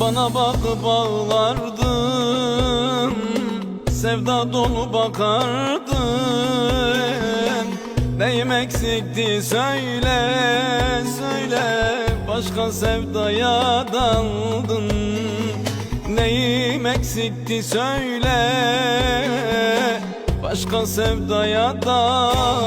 Bana bakıp bağlardın, Sevda dolu bakardın. Neyim eksikti söyle söyle. Başka sevdaya daldın. Neyim eksikti söyle. Başka sevdaya daldın.